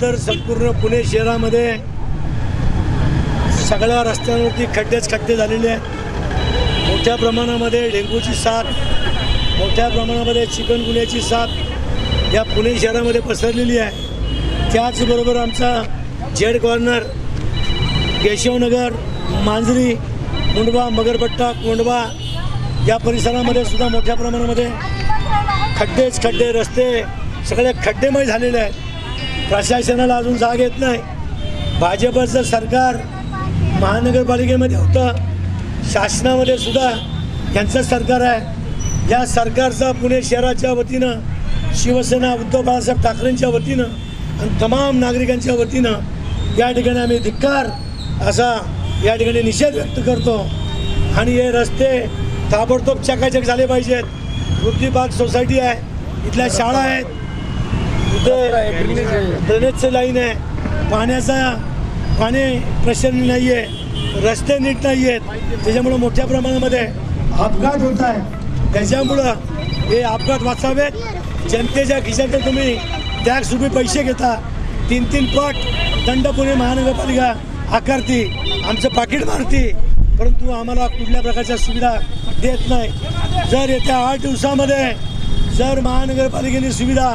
तर संपूर्ण पुणे शहरामध्ये सगळ्या रस्त्यांवरती खड्डेच खड्डे झालेले आहेत. मोठ्या प्रमाणामध्ये डेंग्यूची साथ मोठ्या प्रमाणामध्ये चिकनगुन्ह्याची साथ या पुणे शहरामध्ये पसरलेली आहे. त्याचबरोबर आमचा जेड कॉर्नर केशवनगर मांजरी मुंडवा मगरपट्टा कोंडवा या परिसरामध्ये सुद्धा मोठ्या प्रमाणामध्ये खड्डेच खड्डे रस्ते सगळे खड्डेमय झालेले आहेत. प्रशासनाला अजून जाग येत नाही. भाजपचं सरकार महानगरपालिकेमध्ये होतं. शासनामध्ये सुद्धा यांचं सरकार आहे. या सरकारचा पुणे शहराच्या वतीनं शिवसेना उद्धव बाळासाहेब ठाकरेंच्या वतीनं आणि तमाम नागरिकांच्या वतीनं या ठिकाणी आम्ही धिक्कार असा या ठिकाणी निषेध व्यक्त करतो. आणि हे रस्ते ताबडतोब चकाचक झाले पाहिजेत. पृथ्वीबाग सोसायटी आहे इथल्या शाळा आहेत इथे ड्रेनेजचं लाईन आहे. पाण्याचा पाणी प्रश्न नाही आहे. रस्ते नीट नाही आहेत. त्याच्यामुळं मोठ्या प्रमाणामध्ये अपघात होत आहे. त्याच्यामुळं हे अपघात वाचावेत. जनतेच्या खिशातून तुम्ही टॅक्स रुपये पैसे घेता. तीन तीन पट दंड पुणे महानगरपालिका आकारती. आमचं पाकिट मारती. परंतु आम्हाला कुठल्या प्रकारच्या सुविधा देत नाही. जर येत्या आठ दिवसामध्ये जर महानगरपालिकेने सुविधा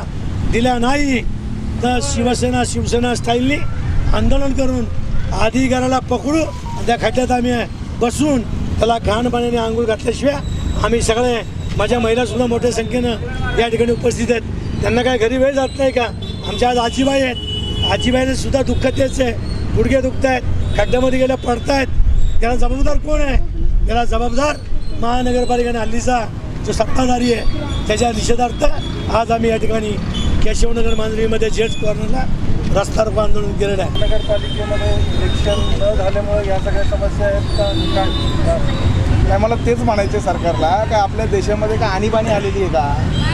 दिल्या नाही तर शिवसेना शिवसेना स्टाईलनी आंदोलन करून अधिकाराला पकडू आणि त्या खड्ड्यात आम्ही बसून त्याला घाण पाण्याने आंघोळ घातल्याशिवाय आम्ही सगळे माझ्या महिलासुद्धा मोठ्या संख्येनं या ठिकाणी उपस्थित आहेत. त्यांना काय घरी वेळ जात नाही का? आमच्या आज आजीबाई आहेत. आजीबाईने सुद्धा दुःख तेच आहे. गुडघे दुखत आहेत खड्ड्यामध्ये गेल्या पडतायत. त्याला जबाबदार कोण आहे? त्याला जबाबदार महानगरपालिकेने हल्लीचा जो सत्ताधारी आहे त्याच्या निषेधार्थ आज आम्ही या ठिकाणी केशवनगर मांजरीमध्ये जेट्स कॉर्नरला रस्ता रोको आंदोलन केलेलं आहे. नगरपालिकेमध्ये इलेक्शन न झाल्यामुळे या सगळ्या समस्या आहेत का? काय? मला तेच म्हणायचे सरकारला का आपल्या देशामध्ये का आणीबाणी आलेली आहे का?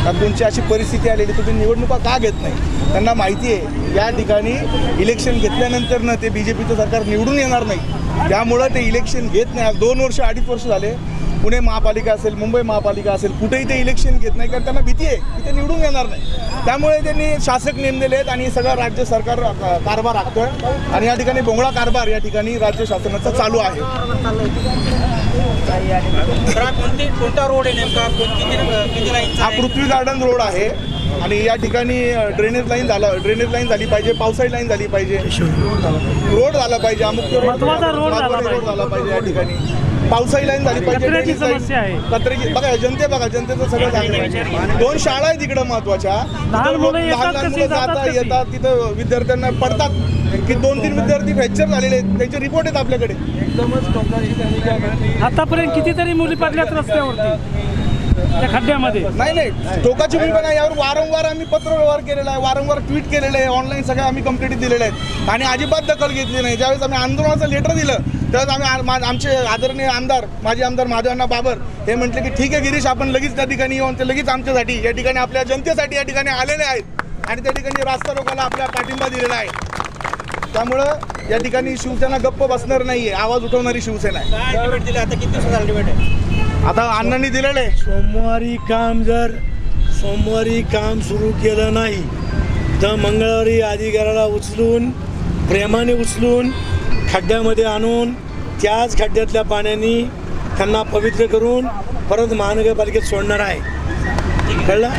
का तुमची अशी परिस्थिती आलेली तुम्ही निवडणुका का घेत नाही? त्यांना माहिती आहे या ठिकाणी इलेक्शन घेतल्यानंतर ना ते बी जे पीचं सरकार निवडून येणार नाही. त्यामुळं ते इलेक्शन घेत नाही. आज दोन वर्ष अडीच वर्ष झाले पुणे महापालिका असेल मुंबई महापालिका असेल कुठेही ते इलेक्शन घेत नाही कारण त्यांना भीती आहे की ते निवडून येणार नाही. त्यामुळे त्यांनी शासक नेमलेले आहेत आणि सगळं राज्य सरकार कारभार आखतोय. आणि या ठिकाणी बोंगळा कारभार या ठिकाणी राज्य शासनाचा चालू आहे. हा कोणती रोड आहे नेमका? हा आहे? पृथ्वी गार्डन रोड आहे. आणि या ठिकाणी ड्रेनेज लाईन झाला. ड्रेनेज लाईन झाली पाहिजे पावसाळी लाईन झाली पाहिजे. रोड झाला पाहिजे अमुक रोड. झाला पाहिजे या ठिकाणी. पावसाळी लाईन झाली पाहिजे. समस्या आहे. कचऱ्याची बघा जनते बघा जनतेचं सगळं चांगलं आहे. दोन शाळा आहेत इकडं महत्त्वाच्या. लहान मुलं जातात? येतात तिथं विद्यार्थ्यांना पडतात. की दोन तीन विद्यार्थी फ्रॅक्चर झालेले आहेत. त्यांचे रिपोर्ट आहेत आपल्याकडे. आतापर्यंत कितीतरी मुली पडल्यात रस्त्यावरती. त्या खड्ड्यामध्ये? नाही नाही. टोकाची भूमिका नाही. यावर वारंवार आम्ही पत्रव्यवहार केलेला आहे. वारंवार ट्विट केलेलं आहे. ऑनलाईन सगळ्या आम्ही कंप्लेंट दिलेले आहेत. आणि अजिबात दखल घेतली नाही. ज्यावेळेस आम्ही आंदोलनाचं लेटर दिलं त्यावेळेस आम्ही आमचे आदरणीय आमदार माजी आमदार माधवांना बाबर हे म्हटले की ठीक आहे गिरीश आपण लगेच त्या ठिकाणी येऊन ते लगेच आमच्यासाठी या ठिकाणी आपल्या जनतेसाठी या ठिकाणी आलेले आहेत. आणि त्या ठिकाणी रास्ता रोकाला आपल्या पाठिंबा दिलेला आहे. त्यामुळं या ठिकाणी शिवसेना गप्प बसणार नाहीये. आवाज उठवणारी शिवसेना आहे. काय अल्टिमेट दिलं? आता किती दिवसाचा अल्टिमेट आहे? आता अण्णांनी दिलेलं आहे. सोमवारी काम जर सोमवारी काम सुरू केलं नाही तर मंगळवारी अधिकाऱ्याला उचलून प्रेमाने उचलून खड्ड्यामध्ये आणून त्याच खड्ड्यातल्या पाण्याने त्यांना पवित्र करून परत महानगरपालिकेत सोडणार आहे. कळलं?